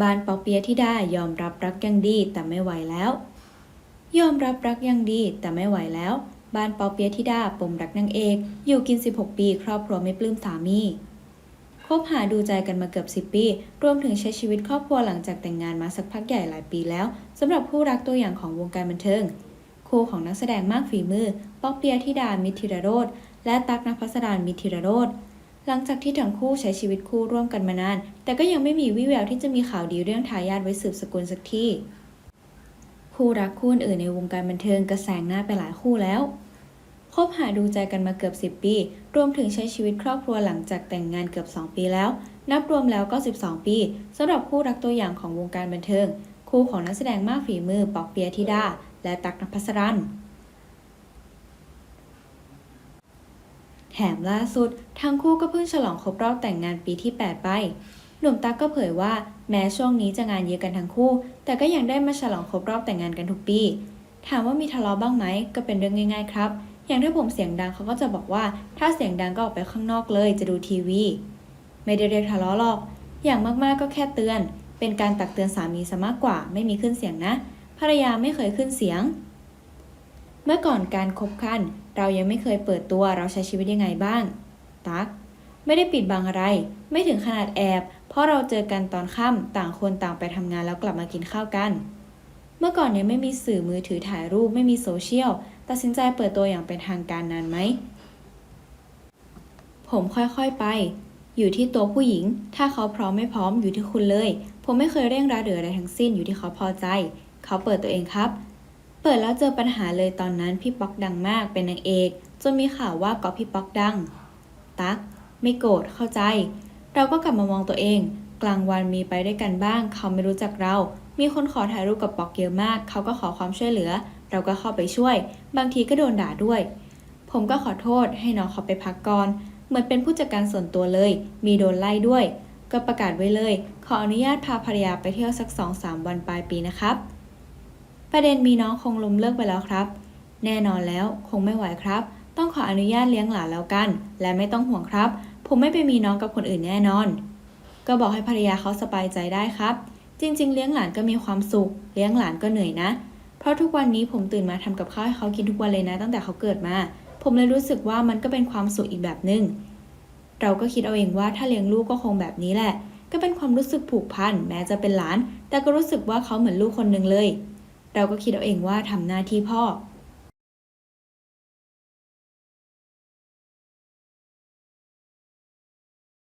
บานปอเปียะธิดายอมรับรักยังดีแต่ไม่ไหวแล้ว ยอมรับรักยังดีแต่ไม่ไหวแล้วบ้านปอเปียะธิดาปมรักนางเอก อยู่กิน 16 ปี ครอบครัวไม่ปลื้มสามีคบหาดูใจกันมาเกือบ 10 ปี รวมถึงใช้ชีวิตครอบครัวหลังจากแต่งงานมาสักพักใหญ่หลายปีแล้วสำหรับผู้รักตัวอย่างของวงการบันเทิง คู่ของนักแสดงมากฝีมือ ป๊อกเปียธิดามิตรธิรโรธและตักนภัสดานมิตรธิรโรธ หลังจากที่ทั้งคู่ใช้ชีวิตคู่ร่วมกันมานาน แต่ก็ยังไม่มีวี่แววที่จะมีข่าวดีเรื่องทายาทไว้สืบสกุลสักทีคู่รักคู่อื่นในวงการบันเทิงก็แซงหน้าไปหลายคู่แล้วคบหาดูใจกันมาเกือบ 10 ปี รวมถึงใช้ชีวิตครอบครัวหลังจากแต่งงานเกือบ 2 ปีแล้ว นับรวมแล้วก็ 12 ปีสำหรับคู่รักตัวอย่างของวงการบันเทิง คู่ของนักแสดงมากฝีมือปอกเปียธิดา และตักนภัสรัน แถมล่าสุด ทั้งคู่ก็เพิ่งฉลองครบรอบแต่งงานปีที่ 8 ไป หนุ่มตั๊กก็เผยว่าแม้ช่วงนี้จะงานเยอะกันทั้งคู่ แต่ก็ยังได้มาฉลองครบรอบแต่งงานกันทุกปี ถามว่ามีทะเลาะบ้างไหมก็เป็นเรื่องง่ายๆครับ อย่างถ้าผมเสียงดังเขาก็จะบอกว่า ถ้าเสียงดังก็ออกไปข้างนอกเลย จะดูทีวี ไม่ได้เรียกทะเลาะหรอก อย่างมากๆก็แค่เตือน เป็นการตักเตือนสามีซะมากกว่า ไม่มีขึ้นเสียงนะ ภรรยาไม่เคยขึ้นเสียง เมื่อก่อนการคบกัน เรายังไม่เคยเปิดตัวเราใช้ชีวิตยังไงบ้าง ตัก ไม่ได้ปิดบังอะไร ไม่ถึงขนาดแอบ เพราะเราเจอกันตอนค่ำต่างคนต่างไปทำงานแล้วกลับมากินข้าวกัน เมื่อก่อนเนี่ยไม่มีสื่อมือถือถ่ายรูปไม่มีโซเชียล ตัดสินใจเปิดตัวอย่างเป็นทางการนานไหม ผมค่อยๆไป อยู่ที่ตัวผู้หญิง ถ้าเขาพร้อมไม่พร้อมอยู่ที่คุณเลย ผมไม่เคยเร่งรัดหรืออะไรทั้งสิ้นอยู่ที่เขาพอใจ เขาเปิดตัวเองครับ เปิดแล้วเจอปัญหาเลยตอนนั้นพี่ป๊อกดังมากเป็นนางเอก จนมีข่าวว่าก็พี่ป๊อกดัง ตั๊กไม่โกรธเข้าใจ เราก็กลับมามองตัวเอง กลางวันมีไปด้วยกันบ้าง เขาไม่รู้จักเรา มีคนขอถ่ายรูปกับป๊อกเยอะมาก เขาก็ขอความช่วยเหลือ เราก็เข้าไปช่วย บางทีก็โดนด่าด้วย ผมก็ขอโทษให้น้องเขาไปพักก่อนเหมือนเป็นผู้จัดการส่วนตัวเลย มีโดนไล่ด้วย ก็ประกาศไว้เลย ขออนุญาตพาภรรยาไปเที่ยวสักสองสามวันปลายปีนะครับ ประเด็นมีน้องคงล้มเลิกไปแล้วครับ แน่นอนแล้วคงไม่ไหวครับ ต้องขออนุญาตเลี้ยงหลานแล้วกัน และไม่ต้องห่วงครับ ผมไม่ไปมีน้องกับคนอื่นแน่นอน ก็บอกให้ภรรยาเขาสบายใจได้ครับ จริง ๆ เลี้ยงหลานก็มีความสุข เลี้ยงหลานก็เหนื่อยนะ เพราะทุกวันนี้ผมตื่นมาทำกับข้าวให้เขากินทุกวันเลยนะ ตั้งแต่เขาเกิดมา ผมเลยรู้สึกว่ามันก็เป็นความสุขอีกแบบหนึ่งเราก็คิดเอาเองว่าถ้าเลี้ยงลูกก็คงแบบนี้แหละ ก็เป็นความรู้สึกผูกพันแม้จะเป็นหลาน แต่ก็รู้สึกว่าเขาเหมือนลูกคนหนึ่งเลย เราก็คิดเอาเองว่าทำหน้าที่พ่อ